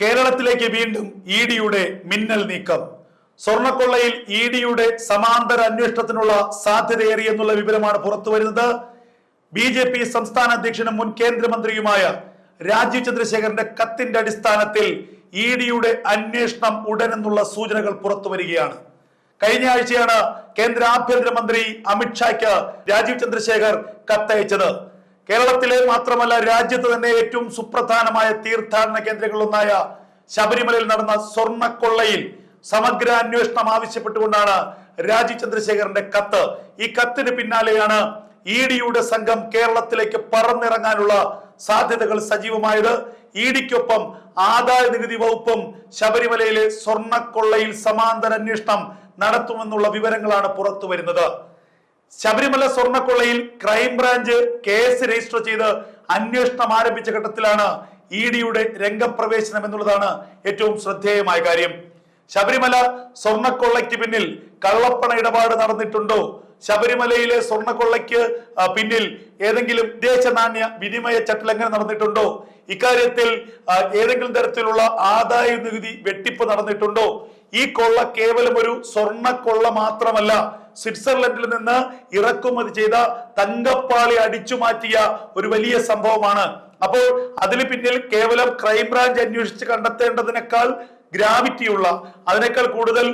കേരളത്തിലേക്ക് വീണ്ടും ഇ ഡിയുടെ മിന്നൽ നീക്കം. സ്വർണക്കൊള്ളയിൽ ഇ ഡിയുടെ സമാന്തര അന്വേഷണത്തിനുള്ള സാധ്യതയേറിയെന്നുള്ള വിവരമാണ് പുറത്തു വരുന്നത്. ബി ജെ പി സംസ്ഥാന അധ്യക്ഷനും മുൻ കേന്ദ്രമന്ത്രിയുമായ രാജീവ് ചന്ദ്രശേഖരന്റെ കത്തിന്റെ അടിസ്ഥാനത്തിൽ ഇ ഡിയുടെ അന്വേഷണം ഉടനെന്നുള്ള സൂചനകൾ പുറത്തു വരികയാണ്. കഴിഞ്ഞ ആഴ്ചയാണ് കേന്ദ്ര ആഭ്യന്തരമന്ത്രി അമിത്ഷായ്ക്ക് രാജീവ് ചന്ദ്രശേഖർ കത്തയച്ചത്. കേരളത്തിലെ മാത്രമല്ല രാജ്യത്ത് തന്നെ ഏറ്റവും സുപ്രധാനമായ തീർത്ഥാടന കേന്ദ്രങ്ങളിലൊന്നായ ശബരിമലയിൽ നടന്ന സ്വർണക്കൊള്ളയിൽ സമഗ്ര അന്വേഷണം ആവശ്യപ്പെട്ടുകൊണ്ടാണ് രാജീവ് ചന്ദ്രശേഖരന്റെ കത്ത്. ഈ കത്തിന് പിന്നാലെയാണ് ഇ ഡിയുടെ സംഘം കേരളത്തിലേക്ക് പറന്നിറങ്ങാനുള്ള സാധ്യതകൾ സജീവമായത്. ഇ ഡിക്കൊപ്പം ആദായ നികുതി വകുപ്പും ശബരിമലയിലെ സ്വർണക്കൊള്ളയിൽ സമാന്തര അന്വേഷണം നടത്തുമെന്നുള്ള വിവരങ്ങളാണ് പുറത്തു വരുന്നത് ശബരിമല സ്വർണക്കൊള്ളയിൽ ക്രൈംബ്രാഞ്ച് കേസ് രജിസ്റ്റർ ചെയ്ത് അന്വേഷണം ആരംഭിച്ച ഘട്ടത്തിലാണ് ഇ ഡിയുടെ രംഗപ്രവേശനം എന്നുള്ളതാണ് ഏറ്റവും ശ്രദ്ധേയമായ കാര്യം. ശബരിമല സ്വർണക്കൊള്ളയ്ക്ക് പിന്നിൽ കള്ളപ്പണ ഇടപാട് നടന്നിട്ടുണ്ടോ? ശബരിമലയിലെ സ്വർണക്കൊള്ളയ്ക്ക് പിന്നിൽ ഏതെങ്കിലും ദേശനാണ്യ വിനിമയ ചട്ടലംഘനം നടന്നിട്ടുണ്ടോ? ഇക്കാര്യത്തിൽ ഏതെങ്കിലും തരത്തിലുള്ള ആദായ നികുതി വെട്ടിപ്പ് നടന്നിട്ടുണ്ടോ? ഈ കൊള്ള കേവലം ഒരു സ്വർണക്കൊള്ള മാത്രമല്ല സ്വിറ്റ്സർലൻഡിൽ നിന്ന് ഇറക്കുമതി ചെയ്ത തങ്കപ്പാളി അടിച്ചു മാറ്റിയ ഒരു വലിയ സംഭവമാണ്. അപ്പോൾ അതിന് പിന്നിൽ കേവലം ക്രൈംബ്രാഞ്ച് അന്വേഷിച്ച് കണ്ടെത്തേണ്ടതിനേക്കാൾ ഗ്രാവിറ്റിയുള്ള അതിനേക്കാൾ കൂടുതൽ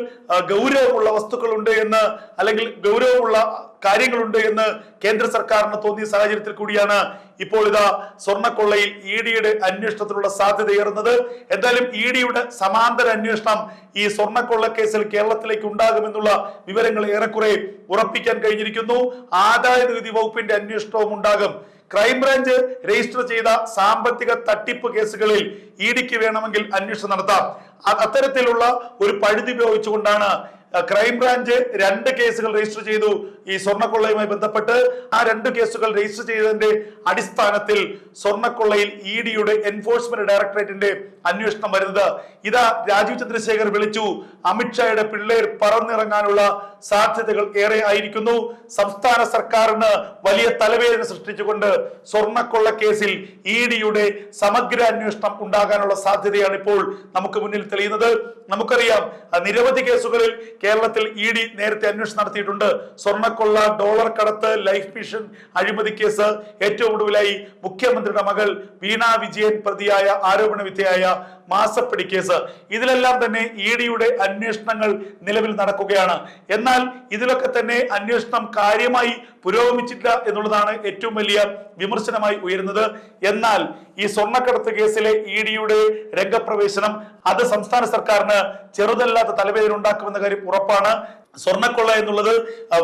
ഗൗരവമുള്ള വസ്തുക്കളുണ്ട് എന്ന് അല്ലെങ്കിൽ ഗൗരവമുള്ള കാര്യങ്ങളുണ്ട് എന്ന് കേന്ദ്ര സർക്കാരിന് തോന്നിയ സാഹചര്യത്തിൽ കൂടിയാണ് ഇപ്പോൾ ഇതാ സ്വർണക്കൊള്ളയിൽ ഇ ഡിയുടെ അന്വേഷണത്തിനുള്ള സാധ്യതയേറുന്നത് എന്തായാലും ഇ ഡിയുടെ സമാന്തര അന്വേഷണം ഈ സ്വർണക്കൊള്ള കേസിൽ കേരളത്തിലേക്ക് ഉണ്ടാകുമെന്നുള്ള വിവരങ്ങൾ ഏറെക്കുറെ ഉറപ്പിക്കാൻ കഴിഞ്ഞിരിക്കുന്നു. ആദായ നികുതി വകുപ്പിന്റെ അന്വേഷണവും ഉണ്ടാകും. ക്രൈംബ്രാഞ്ച് രജിസ്റ്റർ ചെയ്ത സാമ്പത്തിക തട്ടിപ്പ് കേസുകളിൽ ഇ ഡിക്ക് വേണമെങ്കിൽ അന്വേഷണം നടത്താം. അത്തരത്തിലുള്ള ഒരു പഴുതി ഉപയോഗിച്ചുകൊണ്ടാണ് ക്രൈംബ്രാഞ്ച് രണ്ട് കേസുകൾ രജിസ്റ്റർ ചെയ്തു. ഈ സ്വർണക്കൊള്ളയുമായി ബന്ധപ്പെട്ട് ആ രണ്ട് കേസുകൾ രജിസ്റ്റർ ചെയ്തതിന്റെ അടിസ്ഥാനത്തിൽ സ്വർണക്കൊള്ളയിൽ ഇ ഡിയുടെ എൻഫോഴ്സ്മെന്റ് ഡയറക്ടറേറ്റിന്റെ അന്വേഷണം വരുന്നത്. ഇതാ രാജീവ് ചന്ദ്രശേഖർ വിളിച്ചു. അമിത്ഷായുടെ പിള്ളേർ പറന്നിറങ്ങാനുള്ള സാധ്യതകൾ ഏറെ ആയിരിക്കുന്നു. സംസ്ഥാന സർക്കാരിന് വലിയ തലവേദന സൃഷ്ടിച്ചുകൊണ്ട് സ്വർണക്കൊള്ള കേസിൽ ഇ ഡിയുടെ സമഗ്ര അന്വേഷണം ഉണ്ടാകാനുള്ള സാധ്യതയാണ് ഇപ്പോൾ നമുക്ക് മുന്നിൽ തെളിയുന്നത്. നമുക്കറിയാം നിരവധി കേസുകളിൽ കേരളത്തിൽ ഇ ഡി നേരത്തെ അന്വേഷണം നടത്തിയിട്ടുണ്ട്. സ്വർണക്കൊള്ള ഡോളർ കടത്ത് ലൈഫ് മിഷൻ അഴിമതി കേസ് ഏറ്റവും ഒടുവിലായി മുഖ്യമന്ത്രിയുടെ മകൾ വീണ വിജയൻ പ്രതിയായ ആരോപണ വിധേയായ മാസപ്പടി കേസ്. ഇതിലെല്ലാം തന്നെ ഇ ഡിയുടെ അന്വേഷണങ്ങൾ നിലവിൽ നടക്കുകയാണ്. എന്നാൽ ഇതിലൊക്കെ തന്നെ അന്വേഷണം കാര്യമായി പുരോഗമിച്ചില്ല എന്നുള്ളതാണ് ഏറ്റവും വലിയ വിമർശനമായി ഉയരുന്നത്. എന്നാൽ ഈ സ്വർണക്കടത്ത് കേസിലെ ഇ ഡിയുടെ രംഗപ്രവേശനം അത് സംസ്ഥാന സർക്കാരിന് ചെറുതല്ലാത്ത തലവേദന ഉണ്ടാക്കുമെന്ന കാര്യം ഉറപ്പാണ്. സ്വർണക്കൊള്ള എന്നുള്ളത്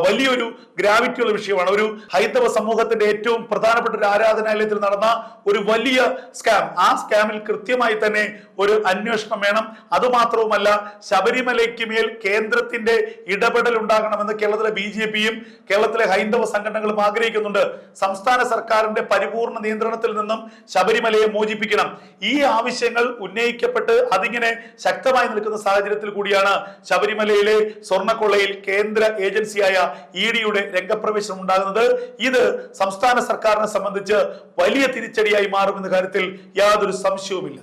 വലിയൊരു ഗ്രാവിറ്റിയുള്ള വിഷയമാണ്. ഒരു ഹൈന്ദവ സമൂഹത്തിന്റെ ഏറ്റവും പ്രധാനപ്പെട്ട ഒരു ആരാധനാലയത്തിൽ നടന്ന ഒരു വലിയ സ്കാം. ആ സ്കാമിൽ കൃത്യമായി തന്നെ ഒരു അന്വേഷണം വേണം. അതുമാത്രവുമല്ല ശബരിമലയ്ക്ക് മേൽ കേന്ദ്രത്തിന്റെ ഇടപെടൽ ഉണ്ടാകണമെന്ന് കേരളത്തിലെ ബി ജെ പിയും കേരളത്തിലെ ഹൈന്ദവ സംഘടനകളും ആഗ്രഹിക്കുന്നുണ്ട്. സംസ്ഥാന സർക്കാരിന്റെ പരിപൂർണ നിയന്ത്രണത്തിൽ നിന്നും ശബരിമലയെ മോചിപ്പിക്കണം. ഈ ആവശ്യങ്ങൾ ഉന്നയിക്കപ്പെട്ട് അതിങ്ങനെ ശക്തമായി നിൽക്കുന്ന സാഹചര്യത്തിൽ കൂടിയാണ് ശബരിമലയിലെ സ്വർണക്കൊള്ളയിൽ കേന്ദ്ര ഏജൻസിയായ ഇ ഡിയുടെ രംഗപ്രവേശനം ഉണ്ടാകുന്നത്. ഇത് സംസ്ഥാന സർക്കാരിനെ സംബന്ധിച്ച് വലിയ തിരിച്ചടിയായി മാറുമെന്ന കാര്യത്തിൽ യാതൊരു സംശയവുമില്ല.